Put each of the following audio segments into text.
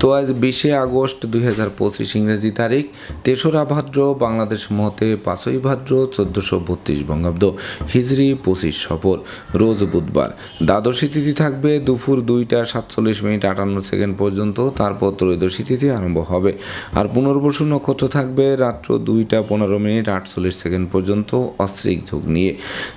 তো আজ বিশে আগস্ট দুই হাজার পঁচিশ ইংরেজি তারিখ, তেসরা ভাদ্র, বাংলাদেশ মতে পাঁচই ভাদ্র, চোদ্দোশো বত্রিশ বঙ্গাব্দ হিজড়ি পঁচিশ সফর, রোজ বুধবার। দ্বাদশী তিথি থাকবে দুপুর দুইটা সাতচল্লিশ মিনিট আটান্ন সেকেন্ড পর্যন্ত, তারপর ত্রয়োদশী তিথি আরম্ভ হবে। আর পুনর্বসু নক্ষত্র থাকবে রাত্র দুইটা পনেরো মিনিট আটচল্লিশ সেকেন্ড পর্যন্ত অশ্রিক যোগ নিয়ে।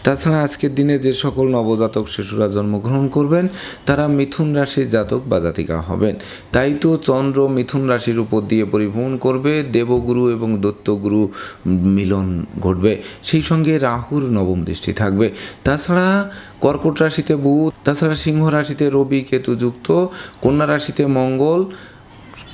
তাছাড়া আজকের দিনে যে সকল নবজাতক শিশুরা জন্মগ্রহণ করবেন, তারা মিথুন রাশির জাতক বা জাতিকা হবেন। তাই তো চন্দ্র, মিথুন রাশির উপর দিয়ে পরিভ্রমণ করবে, দেবগুরু এবং দত্তগুরু মিলন ঘটবে। সেই সঙ্গে রাহুর নবম দৃষ্টি থাকবে। তাছাড়া কর্কট রাশিতে বুধ, তাছাড়া সিংহ রাশিতে রবি, কেতু যুক্ত, কন্যা রাশিতে মঙ্গল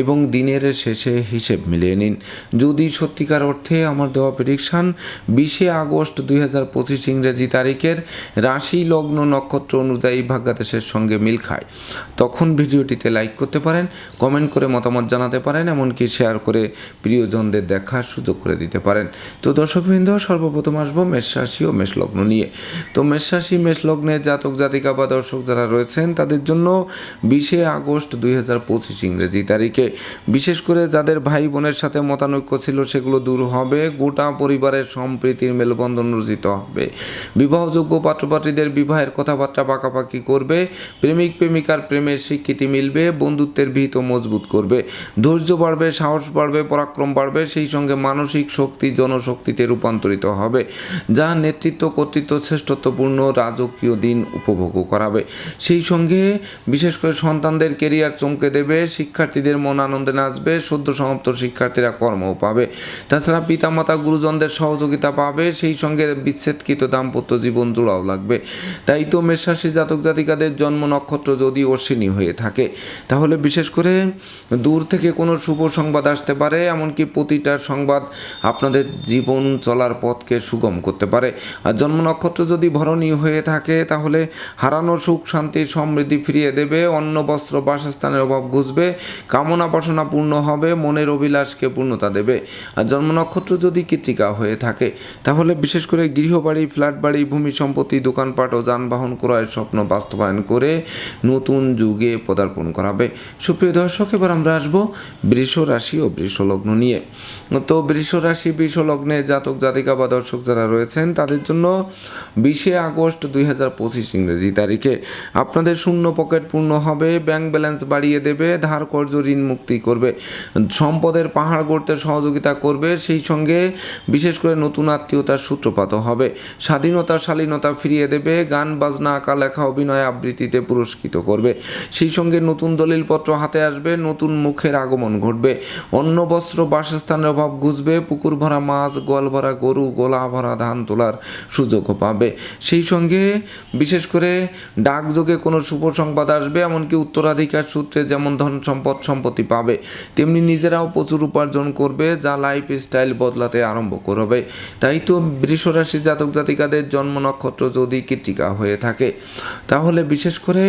এবং দিনের শেষে হিসেব মিলিয়ে নিন। যদি সত্যিকার অর্থে আমার দেওয়া প্রেডিকশান বিশে আগস্ট দুই হাজার পঁচিশ ইংরেজি তারিখের রাশি লগ্ন নক্ষত্র অনুযায়ী ভাগ্যাদেশের সঙ্গে মিল খায়, তখন ভিডিওটিতে লাইক করতে পারেন কমেন্ট করে মতামত জানাতে পারেন, এমনকি শেয়ার করে প্রিয়জনদের দেখার সুযোগ করে দিতে পারেন। তো দর্শকবৃন্দ, সর্বপ্রথম আসব মেষ রাশি ও মেষ লগ্ন নিয়ে। তো মেষ রাশি, মেষ লগ্নের জাতক জাতিকা বা দর্শক যারা রয়েছেন, তাদের জন্য বিশে আগস্ট দুই হাজার পঁচিশ ইংরেজি তারিখে। বিশেষ করে যাদের ভাই বোনের সাথে মতানৈক্য ছিল, সেগুলো দূর হবে। গোটা পরিবারের সম্প্রীতির মেলবন্ধন রচিত হবে। বিবাহযোগ্য পাত্রপাত্রীদের বিবাহের কথাবার্তা পাকাপাকি করবে। প্রেমিক, প্রেমিকার প্রেমের স্বীকৃতি মিলবে, বন্ধুত্বের ভিত মজবুত করবে। ধৈর্য বাড়বে, সাহস বাড়বে, পরাক্রম বাড়বে, সেই সঙ্গে মানসিক শক্তি জনশক্তিতে রূপান্তরিত হবে, যা নেতৃত্ব, কর্তৃত্ব, শ্রেষ্ঠত্বপূর্ণ রাজকীয় দিন উপভোগ করাবে। সেই সঙ্গে বিশেষ করে সন্তানদের কেরিয়ার চমকে দেবে শিক্ষার্থীদের মন আনন্দে নাচবে, সদ্য সমাপ্ত শিক্ষার্থীরা কর্মও পাবে। তাছাড়া পিতামাতা, গুরুজনদের সহযোগিতা পাবে, সেই সঙ্গে বিচ্ছেদকৃত দাম্পত্য জীবন জোড়াও লাগবে। তাই তো মেষরাশি জাতক জাতিকাদের জন্ম নক্ষত্র যদি অশ্বিনী হয়ে থাকে, তাহলে বিশেষ করে দূর থেকে কোনো শুভ সংবাদ আসতে পারে, এমনকি প্রতিটা সংবাদ আপনাদের জীবন চলার পথকে সুগম করতে পারে। আর জন্ম নক্ষত্র যদি ভরণী হয়ে থাকে, তাহলে হারানো সুখ, শান্তি, সমৃদ্ধি ফিরিয়ে দেবে, অন্ন, বস্ত্র, বাসস্থানের অভাব ঘুষবে কামনা বাসনা পূর্ণ হবে, মনের অভিলাষকে পূর্ণতা দেবে। আর জন্ম নক্ষত্র যদি কৃতিকা হয়ে থাকে, তাহলে বিশেষ করে গৃহবাড়ি ফ্ল্যাট বাড়ি ভূমি সম্পত্তি, দোকানপাট ও যানবাহন ক্রয়ের স্বপ্ন বাস্তবায়ন করে নতুন যুগে পদার্পণ করাবে। সুপ্রিয় দর্শক, এবার আমরা আসব বৃষ রাশি ও বৃষ লগ্ন নিয়ে। তো বৃষ রাশি, বৃষ লগ্নে জাতক, জাতিকা বা দর্শক যারা রয়েছেন, তাদের জন্য বিশে আগস্ট দুই হাজার পঁচিশ ইংরেজি তারিখে। আপনাদের শূন্য পকেট পূর্ণ হবে, ব্যাংক ব্যালেন্স বাড়িয়ে দেবে, ধার কর্য ঋণ মুক্তি করবে। সম্পদের পাহাড় গড়তে সহযোগিতা করবে, সেই সঙ্গে বিশেষ করে নতুন আত্মীয়তার সূত্রপাত হবে। স্বাধীনতা, শালীনতা ফিরিয়ে দেবে, গান, বাজনা, আঁকা, লেখা, অভিনয় আবৃত্তিতে পুরস্কৃত করবে। সেই সঙ্গে নতুন দলিলপত্র হাতে আসবে, নতুন মুখের আগমন ঘটবে। অন্ন, বস্ত্র, বাসস্থানের অভাব ঘুষবে, পুকুর ভরা মাছ, গোয়াল ভরা গরু, গোলা ভরা ধান তোলার সুযোগও পাবে। সেই সঙ্গে বিশেষ করে ডাকযোগে কোনো শুভ সংবাদ আসবে, এমনকি উত্তরাধিকার সূত্রে যেমন ধন সম্পদ সম্পত্তি পাবে। তেমনি নিজেরাও প্রচুর উপার্জন করবে, যা লাইফ স্টাইল বদলাতে আরম্ভ করবে। তাই তো বৃষরাশি জাতক জাতিকাদের জন্ম নক্ষত্র যদি কৃতিকা হয়ে থাকে, তাহলে বিশেষ করে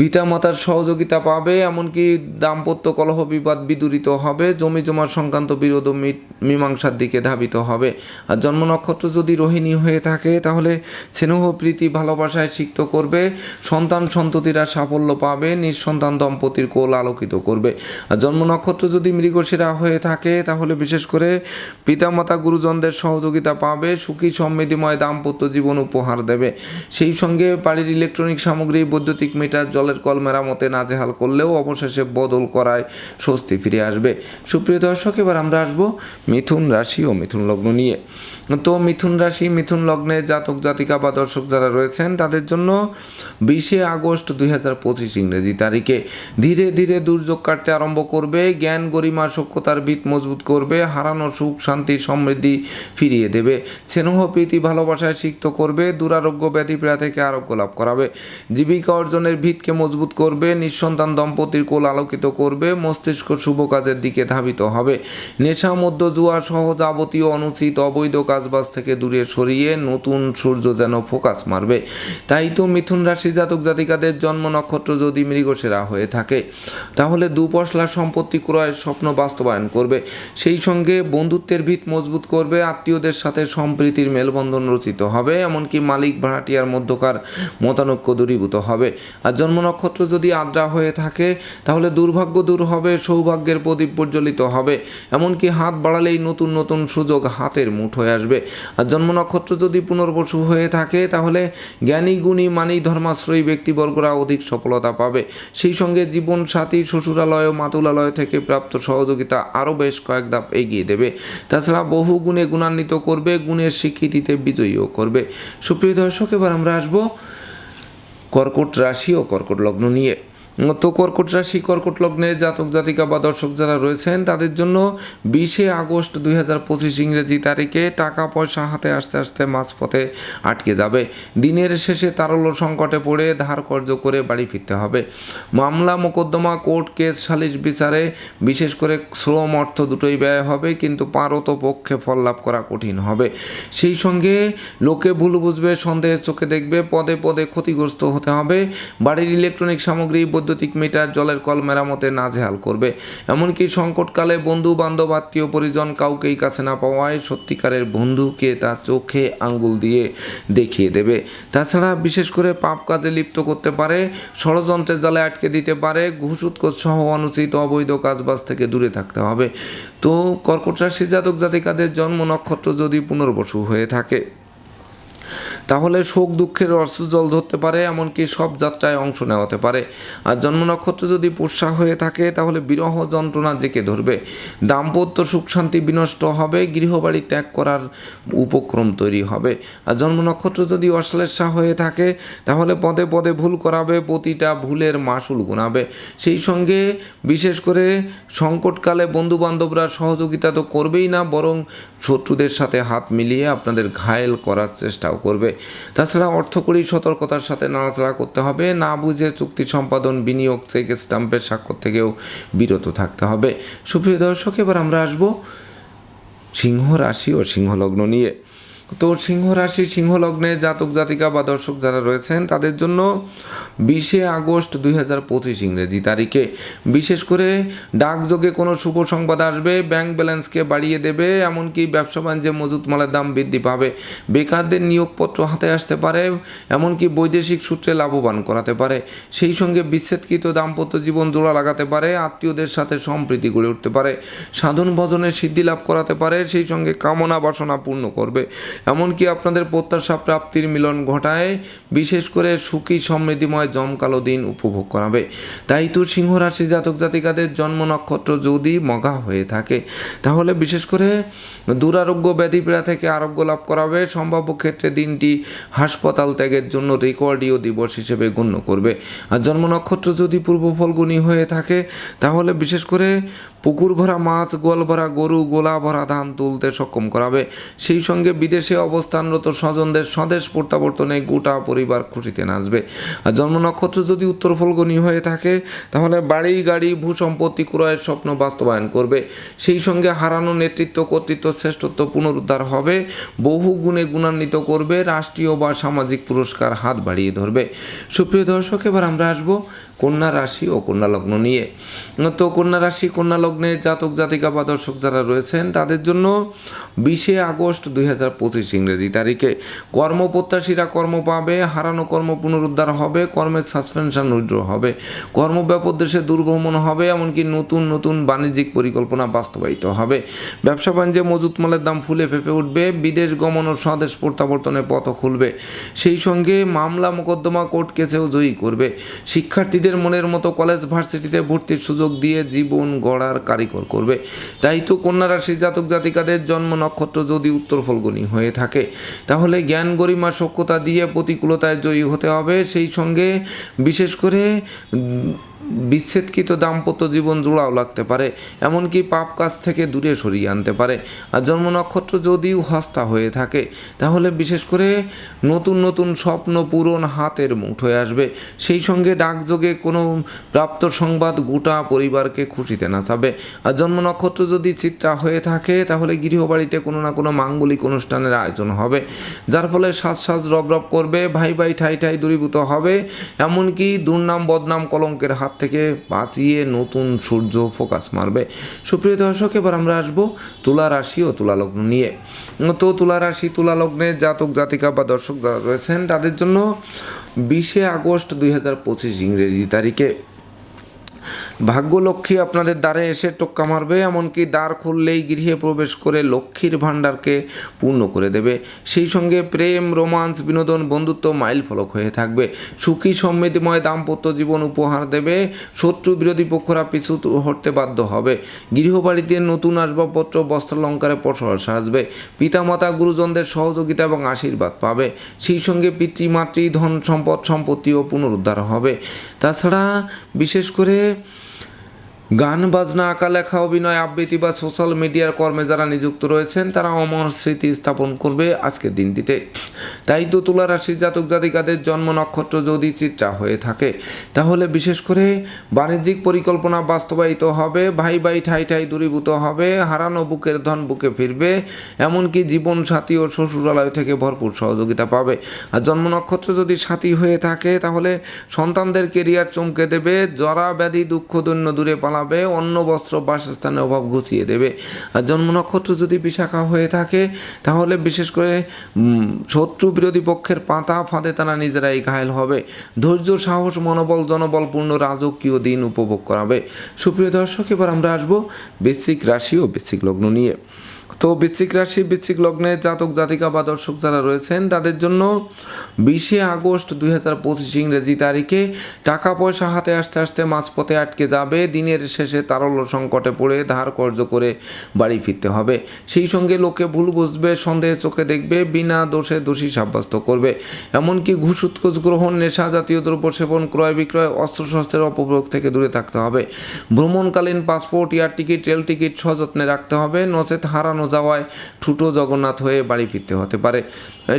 পিতামাতার সহযোগিতা পাবে, এমনকি দাম্পত্য কলহ বিবাদ বিদূরিত হবে, জমি জমা সংক্রান্ত বিরোধ মীমাংসার দিকে ধাবিত হবে। আর জন্ম নক্ষত্র যদি রোহিণী হয়ে থাকে, তাহলে স্নেহ, প্রীতি, ভালোবাসায় সিক্ত করবে, সন্তান সন্ততিরা সাফল্য পাবে, নিঃসন্তান দম্পতির কোল আলোকিত করবে। আর জন্ম নক্ষত্র যদি মৃগশিরা হয়ে থাকে, তাহলে বিশেষ করে পিতামাতা গুরুজনদের সহযোগিতা পাবে, সুখী, সমৃদ্ধিময় দাম্পত্য জীবন উপহার দেবে। সেই সঙ্গে বাড়ির ইলেকট্রনিক সামগ্রী, বৈদ্যুতিক মিটার, জলের জলের কল মেরামতে নাজেহাল করলেও অবশেষে বদল করায় স্বস্তি ফিরে আসবে। সুপ্রিয় দর্শক, এবার আমরা আসব মিথুন রাশি ও মিথুন লগ্ন নিয়ে। তো মিথুন রাশি, মিথুন লগ্নে জাতক, জাতিকা বা দর্শক যারা রয়েছেন, তাদের জন্য বিশে আগস্ট দুই হাজার পঁচিশ ইংরেজি তারিখে। ধীরে ধীরে দুর্যোগ কাটতে আরম্ভ করবে, জ্ঞান, গরিমা সক্ষতার ভিত মজবুত করবে, হারানো সুখ, শান্তি, সমৃদ্ধি ফিরিয়ে দেবে। স্নেহ, প্রীতি, ভালোবাসায় সিক্ত করবে, দুরারোগ্য ব্যাধিপীড়া থেকে আরোগ্য লাভ করাবে। জীবিকা অর্জনের ভিতকে মজবুত করবে, নিঃসন্তান দম্পতির কোল আলোকিত করবে, মস্তিষ্ক শুভ কাজের দিকে ধাবিত হবে। নেশা মধ্য জুয়া সহ যাবতীয় অনুচিত অবৈধ কাজবাজ থেকে দূরে সরিয়ে নতুন সূর্য যেন ফোকাস মারবে। তাই তো মিথুন রাশি জাতক জাতিকাদের জন্ম নক্ষত্র যদি মৃগসেরা হয়ে থাকে, তাহলে দুপশলা সম্পত্তি ক্রয়ের স্বপ্ন বাস্তবায়ন করবে। সেই সঙ্গে বন্ধুত্বের ভিত মজবুত করবে, আত্মীয়দের সাথে সম্প্রীতির মেলবন্ধন রচিত হবে, এমনকি মালিক, ভাড়াটিয়ার মধ্যকার মতানৈক্য দূরীভূত হবে। আর জন্ম নক্ষত্র যদি আদ্রা হয়ে থাকে, তাহলে দুর্ভাগ্য দূর হবে, সৌভাগ্যের প্রদীপ প্রজ্বলিত হবে। এমনকি হাত বাড়ালেই নতুন নতুন সুযোগ হাতের মুঠোয় আসবে। আর জন্ম নক্ষত্র যদি পুনর্বসু হয়ে থাকে, তাহলে জ্ঞানী, গুণী, মানি, ধর্মাশ্রয়ী ব্যক্তিবর্গরা অধিক সফলতা পাবে। সেই সঙ্গে জীবন সাথী, শ্বশুরালয় ও মাতুলালয় থেকে প্রাপ্ত সহযোগিতা আরও বেশ কয়েক ধাপ এগিয়ে দেবে। তাছাড়া বহু গুণে গুণান্বিত করবে, গুণের স্বীকৃতিতে বিজয়ীও করবে। সুপ্রিয় দর্শক, এবার আমরা আসব কর্কট রাশি ও কর্কট লগ্ন নিয়ে তো কর্কট রাশি, কর্কট লগ্নে জাতক, জাতিকা বা দর্শক যারা রয়েছেন, তাদের জন্য বিশে আগস্ট দুই হাজার পঁচিশ ইংরেজি তারিখে টাকা পয়সা হাতে আসতে আসতে মাঝপথে আটকে যাবে। দিনের শেষে তারল্য সংকটে পড়ে ধার কর্য করে বাড়ি ফিরতে হবে। মামলা, মোকদ্দমা, কোর্ট কেস, সালিশ বিচারে বিশেষ করে শ্রম অর্থ দুটোই ব্যয় হবে, কিন্তু পারত পক্ষে ফল লাভ করা কঠিন হবে। সেই সঙ্গে লোকে ভুল বুঝবে সন্দেহের চোখে দেখবে, পদে পদে ক্ষতিগ্রস্ত হতে হবে। বাড়ির ইলেকট্রনিক সামগ্রী মিটার জলের কল মেরামতে নাজেহাল করবে। এমনকি সংকটকালে বন্ধু বান্ধব আত্মীয় পরিজন কাউকেই কাছে না পাওয়ায় সত্যিকারের বন্ধুকে তা চোখে আঙ্গুল দিয়ে দেখিয়ে দেবে। তাছাড়া বিশেষ করে পাপ কাজে লিপ্ত করতে পারে, ষড়যন্ত্রের জালে আটকে দিতে পারে, ঘুষ, উৎকোচ সহ অনুচিত অবৈধ কাজবাজ থেকে দূরে থাকতে হবে। তো কর্কট রাশি জাতক জাতিকাদের জন্ম নক্ষত্র যদি পুনর্বসু হয়ে থাকে। তাহলে শোক দুঃখের জল ধরতে পারে, এমনকি সব যাত্রায় অংশ নেওয়াতে পারে। আর জন্ম নক্ষত্র যদি পোষা হয়ে থাকে, তাহলে বিরহ যন্ত্রণা জেকে ধরবে। দাম্পত্য সুখ শান্তি বিনষ্ট হবে, গৃহবাড়ি ত্যাগ করার উপক্রম তৈরি হবে। আর জন্ম নক্ষত্র যদি অশ্লেষা হয়ে থাকে, তাহলে পদে পদে ভুল করাবে, প্রতিটা ভুলের মাসুল গুণাবে। সেই সঙ্গে বিশেষ করে সংকটকালে বন্ধু বান্ধবরা সহযোগিতা তো করবেই না, বরং শত্রুদের সাথে হাত মিলিয়ে আপনাদের ঘায়েল করার চেষ্টাও করবে। তাছাড়া অর্থকরী সতর্কতার সাথে নাড়াচাড়া করতে হবে। না বুঝে চুক্তি সম্পাদন, বিনিয়োগ, চেক স্টাম্পের স্বাক্ষর থেকেও বিরত থাকতে হবে। সুপ্রিয় দর্শক, এবার আমরা আসব সিংহ রাশি ও সিংহলগ্ন নিয়ে। তো সিংহ রাশি, সিংহ লগ্নে জাতক, জাতিকা বা দর্শক যারা রয়েছেন, তাদের জন্য বিশে আগস্ট দুই হাজার পঁচিশ ইংরেজি তারিখে। বিশেষ করে ডাকযোগে কোনো শুভ সংবাদ আসবে, ব্যাংক ব্যালেন্সকে বাড়িয়ে দেবে, এমনকি ব্যবসা বাণিজ্যে মজুত মালের দাম বৃদ্ধি পাবে। বেকারদের নিয়োগপত্র হাতে আসতে পারে, এমনকি বৈদেশিক সূত্রে লাভবান করাতে পারে। সেই সঙ্গে বিচ্ছেদকৃত দাম্পত্য জীবন জোড়া লাগাতে পারে, আত্মীয়দের সাথে সম্প্রীতি গড়ে উঠতে পারে। সাধন ভজনের সিদ্ধি লাভ করাতে পারে, সেই সঙ্গে কামনা বাসনা পূর্ণ করবে। এমনকি আপনাদের প্রত্যাশা প্রাপ্তির মিলন ঘটায়, বিশেষ করে সুখী সমৃদ্ধিময় জমকালো দিন উপভোগ করাবে। তাই তো সিংহ রাশি জাতক জাতিকাদের জন্ম নক্ষত্র যদি মগা হয়ে থাকে, তাহলে বিশেষ করে দুরারোগ্য ব্যাধিপীড়া থেকে আরোগ্য লাভ করাবে। সম্ভাব্য ক্ষেত্রে দিনটি হাসপাতাল ত্যাগের জন্য রেকর্ডীয় দিবস হিসেবে গণ্য করবে। আর জন্ম নক্ষত্র যদি পূর্ব ফলগুনি হয়ে থাকে, তাহলে বিশেষ করে পুকুর ভরা মাছ, গোয়াল ভরা গরু গোলা ভরা ধান তুলতে সক্ষম করাবে। সেই সঙ্গে বিদেশে অবস্থানরত স্বজনদের স্বদেশ প্রত্যাবর্তনে গোটা পরিবার খুশিতে নাচবে। আর জন্ম নক্ষত্র যদি উত্তর ফলগুনি হয়ে থাকে, তাহলে বাড়ি, গাড়ি ভূ সম্পত্তি ক্রয়ের স্বপ্ন বাস্তবায়ন করবে। সেই সঙ্গে হারানো নেতৃত্ব, কর্তৃত্ব, শ্রেষ্ঠত্ব পুনরুদ্ধার হবে। বহু গুণে গুণান্বিত করবে, রাষ্ট্রীয় বা সামাজিক পুরস্কার হাত বাড়িয়ে ধরবে। সুপ্রিয় দর্শক, এবার আমরা আসব কন্যা রাশি ও কন্যা লগ্ন নিয়ে। তো কন্যা রাশি, কন্যা লগ্নে জাতক, জাতিকা বা দর্শক যারা রয়েছেন, তাদের জন্য বিশে আগস্ট দুই হাজার পঁচিশ ইংরেজি তারিখে। কর্মপ্রত্যাশীরা কর্ম পাবে, হারানো কর্ম পুনরুদ্ধার হবে, কর্মের সাসপেনশন উইড্র হবে। কর্মব্যাপক দেশে দুর্ভ্রমণ হবে, এমনকি নতুন নতুন বাণিজ্যিক পরিকল্পনা বাস্তবায়িত হবে। ব্যবসা বাণিজ্যে মজুত মালের দাম ফুলে ফেপে উঠবে, বিদেশ গমন ও স্বদেশ প্রত্যাবর্তনের পথ খুলবে। সেই সঙ্গে মামলা, মোকদ্দমা, কোর্ট কেসেও জয়ী করবে। শিক্ষার্থীদের মনের মতো কলেজ ভার্সিটিতে ভর্তির সুযোগ দিয়ে জীবন গড়ার কারিকর করবে। তাই তো কন্যা রাশির জাতক জাতিকাদের জন্ম নক্ষত্র যদি উত্তর ফলগুনি হয়ে থাকে, তাহলে জ্ঞান গরিমা সক্ষতা দিয়ে প্রতিকূলতায় জয়ী হতে হবে। সেই সঙ্গে বিশেষ করে বিচ্ছেদকৃত দাম্পত্য জীবন জোড়াও লাগতে পারে, এমনকি পাপ কাজ থেকে দূরে সরিয়ে আনতে পারে। আর জন্ম নক্ষত্র যদিও হস্তা হয়ে থাকে, তাহলে বিশেষ করে নতুন নতুন স্বপ্ন পূরণ হাতের মুঠোয় আসবে। সেই সঙ্গে ডাকযোগে কোনো প্রাপ্ত সংবাদ গোটা পরিবারকে খুশিতে নাচাবে। আর জন্ম নক্ষত্র যদি চিত্রা হয়ে থাকে, তাহলে গৃহবাড়িতে কোনো না কোনো মাঙ্গলিক অনুষ্ঠানের আয়োজন হবে, যার ফলে সাজ সাজ রব রব করবে, ভাই ভাই ঠাই ঠাই দূরীভূত হবে, এমনকি দুর্নাম বদনাম কলঙ্কের হাত থেকে বাঁচিয়ে নতুন সূর্য ফোকাস মারবে। সুপ্রিয় দর্শক, এবার আমরা আসব তুলা রাশি ও তুলা লগ্ন নিয়ে। তো তুলা রাশি, তুলা লগ্নে জাতক, জাতিকা বা দর্শক যারা রয়েছেন, তাদের জন্য বিশে আগস্ট দুই হাজার পঁচিশ ইংরেজি তারিখে। ভাগ্যলক্ষ্মী আপনাদের দ্বারে এসে টোক্কা মারবে, এমনকি দ্বার খুললেই গৃহে প্রবেশ করে লক্ষ্মীর ভাণ্ডারকে পূর্ণ করে দেবে। সেই সঙ্গে প্রেম, রোমান্স, বিনোদন, বন্ধুত্ব মাইল ফলক হয়ে থাকবে। সুখী, সমৃদ্ধিময় দাম্পত্য জীবন উপহার দেবে। শত্রু বিরোধী পক্ষরা পিছু তু- হটতে বাধ্য হবে। গৃহবাড়িতে নতুন আসবাবপত্র, বস্ত্রালঙ্কারে প্রসার সাজবে। পিতামাতা, গুরুজনদের সহযোগিতা এবং আশীর্বাদ পাবে। সেই সঙ্গে পিতৃমাতৃ ধন, সম্পদ, সম্পত্তিও পুনরুদ্ধার হবে। তাছাড়া বিশেষ করে গান, বাজনা, আঁকা, লেখা, অভিনয়, আবৃত্তি বা সোশ্যাল মিডিয়ার কর্মে যারা নিযুক্ত রয়েছেন, তারা অমর স্মৃতি স্থাপন করবে আজকের দিনটিতে। তাই তো তুলা রাশির জাতক জাতিকাদের জন্ম নক্ষত্র যদি চিত্রা হয়ে থাকে, তাহলে বিশেষ করে বাণিজ্যিক পরিকল্পনা বাস্তবায়িত হবে, ভাই ভাই ঠাই ঠাই দূরীভূত হবে, হারানো বুকের ধন বুকে ফিরবে, এমনকি জীবন সাথী ও শ্বশুরালয় থেকে ভরপুর সহযোগিতা পাবে। আর জন্ম নক্ষত্র যদি সাথী হয়ে থাকে, তাহলে সন্তানদের কেরিয়ার চমকে দেবে, জরা, ব্যাধি, দুঃখ দূরে পালাবে অন্ন বস্ত্র বাসস্থানের অভাব ঘুচিয়ে দেবে। আর জন্ম নক্ষত্র যদি বিশাখা হয়ে থাকে, তাহলে বিশেষ করে শত্রু বিরোধী পক্ষের পাতা ফাঁদে তারা নিজেরাই ঘায়ল হবে। ধৈর্য, সাহস, মনোবল, জনবলপূর্ণ রাজকীয় দিন উপভোগ করাবে। সুপ্রিয় দর্শক, এবার আমরা আসব বেসিক রাশি ও বেসিক লগ্ন নিয়ে। তো বৃশ্চিক রাশি, বৃশ্চিক লগ্নে জাতক, জাতিকা বা দর্শক যারা রয়েছেন, তাদের জন্য বিশে আগস্ট দুই হাজার পঁচিশ ইংরেজি তারিখে টাকা পয়সা হাতে আসতে আসতে মাঝপথে আটকে যাবে। দিনের শেষে তারল্য সংকটে পড়ে ধার কর্য করে বাড়ি ফিরতে হবে। সেই সঙ্গে লোকে ভুল বুঝবে, সন্দেহে চোখে দেখবে, বিনা দোষে দোষী সাব্যস্ত করবে। এমনকি ঘুষ, উৎকোচ, গ্রহণ, নেশা জাতীয় দ্রব্য সেবন, ক্রয় বিক্রয় অস্ত্রশস্ত্রের অপপ্রয়োগ থেকে দূরে থাকতে হবে। ভ্রমণকালীন passport, air ticket, rail ticket সযত্নে রাখতে হবে। নচেত হারানো যাওয়ায় ঠুটো জগন্নাথ হয়ে বাড়ি ফিরতে হতে পারে।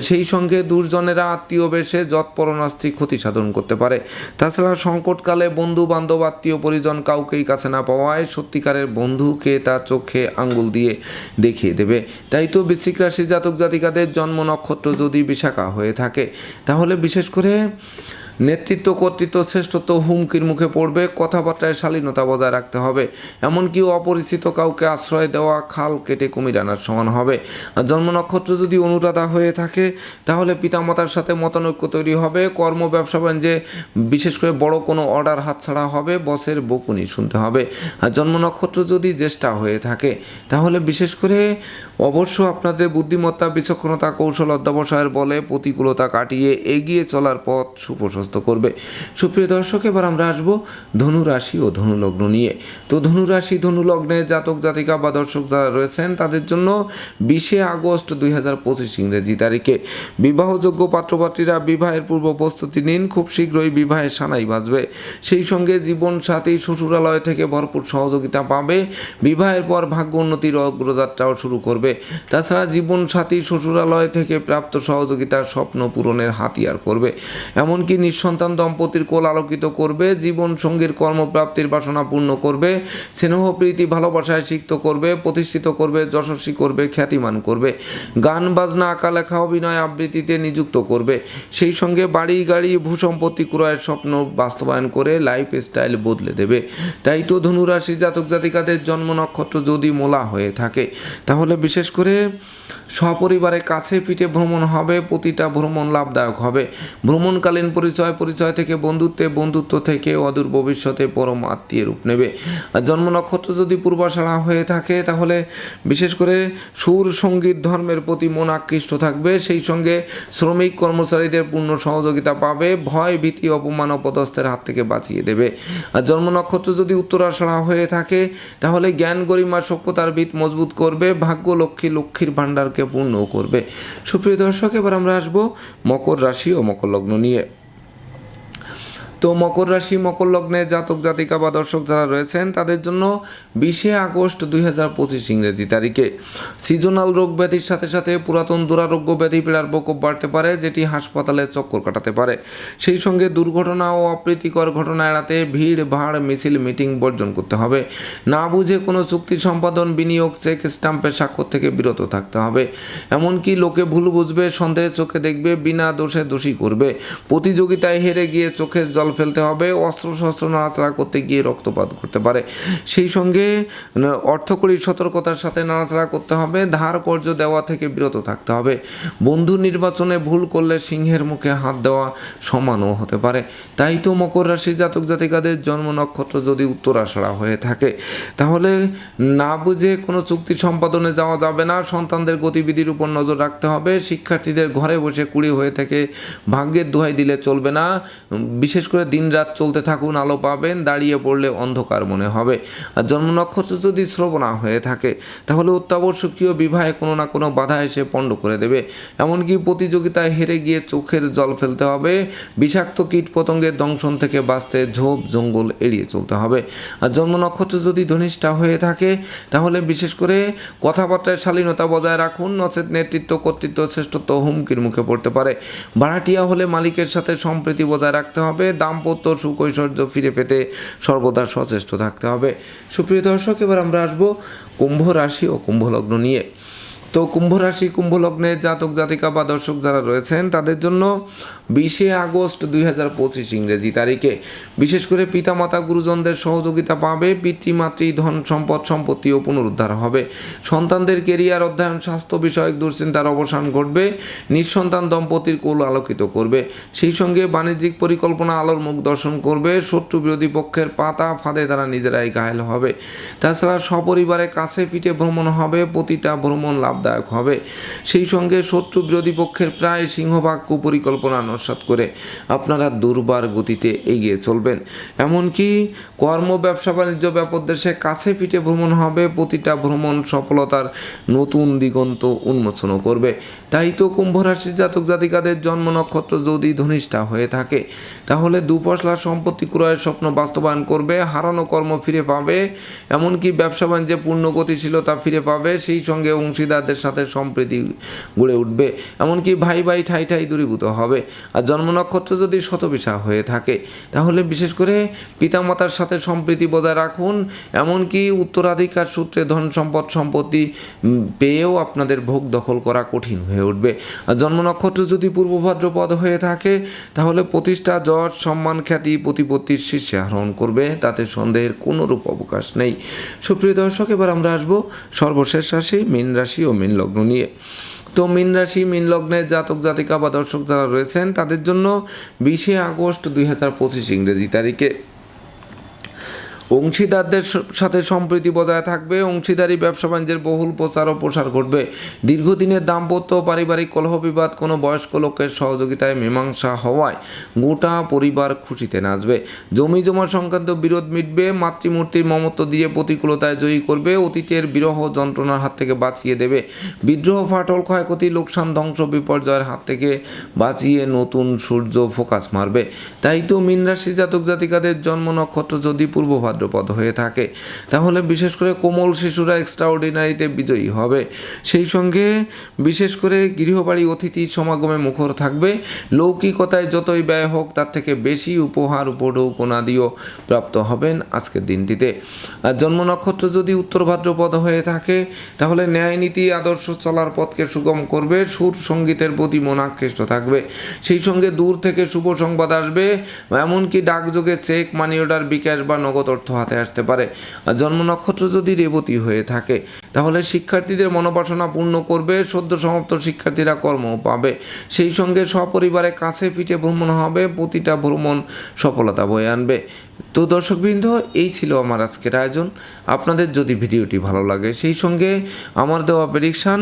সেই সঙ্গে দুর্জনেরা আত্মীয় বেশে যৎপরণাস্তি ক্ষতি সাধন করতে পারে। তাছাড়া সংকটকালে বন্ধু বান্ধব আত্মীয় পরিজন কাউকেই কাছে না পাওয়ায় সত্যিকারের বন্ধুকে তার চোখে আঙ্গুল দিয়ে দেখিয়ে দেবে। তাই তো বৃশ্চিক রাশি জাতক জাতিকাদের জন্ম নক্ষত্র যদি বিশাখা হয়ে থাকে, তাহলে বিশেষ করে নেতৃত্ব কর্তৃত্ব শ্রেষ্ঠত্ব হুমকির মুখে পড়বে, কথাবার্তায় শালীনতা বজায় রাখতে হবে। এমনকি অপরিচিত কাউকে আশ্রয় দেওয়া, খাল কেটে কুমির আনার সমান হবে। জন্ম নক্ষত্র যদি অনুরাধা হয়ে থাকে, তাহলে পিতামাতার সাথে মতানৈক্য তৈরি হবে। কর্ম, ব্যবসা বাণিজ্যে বিশেষ করে বড় কোনো অর্ডার হাতছাড়া হবে, বসের বকুনি শুনতে হবে। আর জন্ম নক্ষত্র যদি জ্যেষ্ঠা হয়ে থাকে, তাহলে বিশেষ করে অবশ্য আপনাদের বুদ্ধিমত্তা, বিচক্ষণতা, কৌশল অধ্যাবসায়ের বলে প্রতিকূলতা কাটিয়ে এগিয়ে চলার পথ সুপ্রশস্ত। করবে। সুপ্রিয় দর্শক, এবার আমরা আসব ধনু রাশি ও ধনু লগ্ন নিয়ে। তো ধনু রাশি ধনু লগ্নে জাতক, জাতিকা বা দর্শক যারা রয়েছেন, তাদের জন্য বিশে আগস্ট দুই হাজার পঁচিশ ইংরেজি তারিখে। বিবাহযোগ্য পাত্রপাত্রীরা বিবাহের পূর্ব প্রস্তুতি নিন, খুব শীঘ্রই বিবাহের সানাই বাজবে। সেই সঙ্গে জীবন সাথী শ্বশুরালয় থেকে ভরপুর সহযোগিতা পাবে। বিবাহের পর ভাগ্য উন্নতির অগ্রযাত্রাও শুরু করবে। তাছাড়া জীবন সাথী শ্বশুরালয় থেকে প্রাপ্ত সহযোগিতা স্বপ্ন পূরণের হাতিয়ার করবে। এমনকি নিঃসন্তান দম্পতির কোল আলোকিত করবে, জীবন সঙ্গীর কর্মপ্রাপ্তির বাসনা পূর্ণ করবে, স্নেহ, প্রীতি, ভালোবাসায় সিক্ত করবে, প্রতিষ্ঠিত করবে, যশস্বী করবে, খ্যাতিমান করবে। গান, বাজনা, আঁকা, লেখা, অভিনয় আবৃত্তিতে নিযুক্ত করবে। সেই সঙ্গে বাড়ি, গাড়ি, ভূসম্পত্তি ক্রয়ের স্বপ্ন বাস্তবায়ন করে লাইফ স্টাইল বদলে দেবে। তাই তো ধনুরাশি জাতক জাতিকাদের জন্ম নক্ষত্র যদি মোলা হয়ে থাকে, তাহলে বিশেষ করে সপরিবারে কাছে পিঠে ভ্রমণ হবে, প্রতিটা ভ্রমণ লাভদায়ক হবে। ভ্রমণকালীন পরিচয় পরিচয় পরিচয় থেকে বন্ধুত্বে, বন্ধুত্ব থেকে অদূর ভবিষ্যতে পরম আত্মীয় রূপ নেবে। আর জন্ম নক্ষত্র যদি পূর্বাশাড়া হয়ে থাকে, তাহলে বিশেষ করে সুর, সংগীত, ধর্মের প্রতি মন আকৃষ্ট থাকবে। সেই সঙ্গে শ্রমিক কর্মচারীদের পূর্ণ সহযোগিতা পাবে, ভয়, ভীতি, অপমান, অপদস্থের হাত থেকে বাঁচিয়ে দেবে। আর জন্ম নক্ষত্র যদি উত্তরাষাড়া হয়ে থাকে, তাহলে জ্ঞান গরিমা সভ্যতার ভিত মজবুত করবে, ভাগ্য লক্ষ্মী লক্ষ্মীর ভাণ্ডারকে পূর্ণ করবে। সুপ্রিয় দর্শক, এবার আমরা আসব মকর রাশি ও মকর লগ্ন নিয়ে। তো মকর রাশি, মকর লগ্নে জাতক, জাতিকা বা দর্শক যারা রয়েছেন, তাদের জন্য বিশে আগস্ট দুই হাজার পঁচিশ ইংরেজি তারিখে। সিজনাল রোগ ব্যাধির সাথে সাথে পুরাতন দুরারোগ্য ব্যাধি পীড়ার প্রকোপ বাড়তে পারে, যেটি হাসপাতালে চক্কর কাটাতে পারে। সেই সঙ্গে দুর্ঘটনা ও অপ্রীতিকর ঘটনা এড়াতে ভিড়, ভাড়, মিছিল, মিটিং বর্জন করতে হবে। না বুঝে কোনো চুক্তি সম্পাদন, বিনিয়োগ, চেক স্টাম্পের স্বাক্ষর থেকে বিরত থাকতে হবে। এমনকি লোকে ভুল বুঝবে সন্দেহের চোখে দেখবে, বিনা দোষে দোষী করবে। প্রতিযোগিতায় হেরে গিয়ে চোখের জল ফেলতে হবে অস্ত্র শস্ত্র নাড়াচাড়া করতে গিয়ে রক্তপাত করতে পারে। সেই সঙ্গে অর্থকরী সতর্কতার সাথে নাড়াচাড়া করতে হবে ধার কর্য দেওয়া থেকে বিরত থাকতে হবে। বন্ধু নির্বাচনে ভুল করলে সিংহের মুখে হাত দেওয়া সমানও হতে পারে। তাই তো মকর রাশি জাতক জাতিকাদের জন্ম নক্ষত্র যদি উত্তরাষাড়া হয়ে থাকে, তাহলে না বুঝে কোনো চুক্তি সম্পাদনে যাওয়া যাবে না। সন্তানদের গতিবিধির উপর নজর রাখতে হবে। শিক্ষার্থীদের ঘরে বসে কুড়ি হয়ে থেকে ভাগ্যের দোহাই দিলে চলবে না। বিশেষ করে দিনরাত চলতে থাকুন, আলো পাবেন, দাঁড়িয়ে পড়লে অন্ধকার মনে হবে। আর জন্ম নক্ষত্র যদি শ্রবণা হয়ে থাকে, তাহলে অত্যাবশ্যকীয় বিবাহে কোনো না কোনো বাধা এসে পণ্ড করে দেবে। এমনকি প্রতিযোগিতায় হেরে গিয়ে চোখের জল ফেলতে হবে। বিষাক্ত কীট পতঙ্গের দংশন থেকে বাঁচতে ঝোপ, জঙ্গল এড়িয়ে চলতে হবে। আর জন্ম নক্ষত্র যদি ধনিষ্ঠা হয়ে থাকে, তাহলে বিশেষ করে কথাবার্তায় শালীনতা বজায় রাখুন, নচেত নেতৃত্ব, কর্তৃত্ব, শ্রেষ্ঠত্ব হুমকির মুখে পড়তে পারে। ভাড়াটিয়া হলে মালিকের সাথে সম্প্রীতি বজায় রাখতে হবে দাম্পত্য সুখ ঐশ্বর্য ফিরে পেতে সর্বদা সচেষ্ট থাকতে হবে। সুপ্রিয় দর্শক, এবার আমরা আসব কুম্ভ রাশি ও কুম্ভ লগ্ন নিয়ে। তো কুম্ভ রাশি কুম্ভ লগ্নের জাতক, জাতিকা বা দর্শক যারা রয়েছেন, তাদের জন্য বিশে আগস্ট দুই হাজার পঁচিশ ইংরেজি তারিখে। বিশেষ করে পিতামাতা, গুরুজনদের সহযোগিতা পাবে, পিতৃমাতৃ, ধন সম্পদ সম্পত্তিও পুনরুদ্ধার হবে। সন্তানদের কেরিয়ার অধ্যয়ন, স্বাস্থ্য বিষয়ক দুশ্চিন্তার অবসান ঘটবে, নিঃসন্তান দম্পতির কোল আলোকিত করবে। সেই সঙ্গে বাণিজ্যিক পরিকল্পনা, আলোর মুখ দর্শন করবে, শত্রু বিরোধী পক্ষের পাতা ফাঁদে তারা নিজেরাই ঘায়েল হবে। তাছাড়া সপরিবারে কাছে পিঠে ভ্রমণ হবে, প্রতিটা ভ্রমণ লাভদায়ক হবে। সেই সঙ্গে শত্রু বিরোধী পক্ষের প্রায় সিংহভাগ কুপরিকল্পনা নস্বাত করে আপনারা দুর্বার গতিতে এগিয়ে চলবেন। এমনকি কর্ম, ব্যবসা, বাণিজ্য, ব্যাপক দেশে কাছে পিঠে ভ্রমণ হবে, প্রতিটা ভ্রমণ সফলতার নতুন দিগন্ত উন্মোচনও করবে। তাই তো কুম্ভ রাশির জাতক জাতিকাদের জন্ম নক্ষত্র যদি ধনিষ্ঠা হয়ে থাকে, তাহলে দুপশলা সম্পত্তি ক্রয়ের স্বপ্ন বাস্তবায়ন করবে, হারানো কর্ম ফিরে পাবে। এমনকি ব্যবসা বাণিজ্যে পূর্ণ গতিশীলতা ফিরে পাবে, সেই সঙ্গে অংশীদারদের সাথে সম্প্রীতি গড়ে উঠবে, এমনকি ভাই ভাই ঠাই ঠাই দূরীভূত হবে। আর জন্ম নক্ষত্র যদি শতবিশা হয়ে থাকে, তাহলে বিশেষ করে পিতামাতার সাথে সম্প্রীতি বজায় রাখুন, এমনকি উত্তরাধিকার সূত্রে ধন সম্পদ সম্পত্তি পেয়েও আপনাদের ভোগ দখল করা কঠিন হয়ে উঠবে। আর জন্ম নক্ষত্র যদি পূর্ব ভাদ্রপদ হয়ে থাকে, তাহলে প্রতিষ্ঠা, যশ, সম্মান, খ্যাতি, প্রতিপত্তির শীর্ষে আরোহণ করবে, তাতে সন্দেহের কোনো রূপ অবকাশ নেই। সুপ্রিয় দর্শক, এবার আমরা আসব সর্বশেষ রাশি, মীন রাশি ও মীন লগ্ন নিয়ে। তো মীন রাশি, মীন লগ্নের জাতক, জাতিকা বা দর্শক যারা রয়েছেন, তাদের জন্য বিশে আগস্ট দুই হাজার পঁচিশ ইংরেজি তারিখে। অংশীদারদের সাথে সম্প্রীতি বজায় থাকবে। অংশীদারি, ব্যবসা বাণিজ্যের বহুল প্রচার ও প্রসার ঘটবে। দীর্ঘদিনের দাম্পত্য পারিবারিক কলহ বিবাদ কোনো বয়স্ক লোকের সহযোগিতায় মীমাংসা হওয়ায় গোটা পরিবার খুশিতে নাচবে। জমি জমা সংক্রান্ত বিরোধ মিটবে। মাতৃমূর্তির মমত্ব দিয়ে প্রতিকূলতায় জয়ী করবে। অতীতের বিরহ যন্ত্রণার হাত থেকে বাঁচিয়ে দেবে। বিদ্রোহ, ফাটল, ক্ষয়ক্ষতি, লোকসান, ধ্বংস, বিপর্যয়ের হাত থেকে বাঁচিয়ে নতুন সূর্য ফোকাস মারবে। তাই তো মীন রাশি জাতক জাতিকাদের জন্ম নক্ষত্র যদি পূর্ব ভাদ্র ভাদ্রপদ হয়ে থাকে। তাহলে বিশেষ করে কোমল শিশুরা এক্সট্রাঅর্ডিনারিতে বিজয়ী হবে। সেই সঙ্গে বিশেষ করে গৃহবাড়ি অতিথি সমাগমে মুখর থাকবে। লৌকিকতায় যতই ব্যয় হোক, তার থেকে বেশি উপহার উপঢৌকনাদিও প্রাপ্ত হবেন আজকের দিনটিতে। আর জন্ম নক্ষত্র যদি উত্তর ভাদ্রপদ হয়ে থাকে, তাহলে ন্যায় নীতি আদর্শ চলার পথকে সুগম করবে, সুর সঙ্গীতের প্রতি মন আকৃষ্ট থাকবে। সেই সঙ্গে দূর থেকে শুভ সংবাদ আসবে। এমনকি ডাকযোগে চেক মানি অর্ডার বিকাশ বা নগদ অর্থ হাতে আসতে পারে। জন্ম নক্ষত্র যদি রেবতী হয়ে থাকে, তাহলে শিক্ষার্থীদের মনোবাসনা পূর্ণ করবে, সদ্য সমাপ্ত শিক্ষার্থীরা কর্ম পাবে। সেই সঙ্গে সপরিবারে কাছে পিঠে ভ্রমণ হবে, প্রতিটা ভ্রমণ সফলতা বয়ে আনবে। তো দর্শকবৃন্দ, এই ছিল আমার আজকের আয়োজন। আপনাদের যদি ভিডিওটি ভালো লাগে, সেই সঙ্গে আমার দেওয়া প্রেডিকশান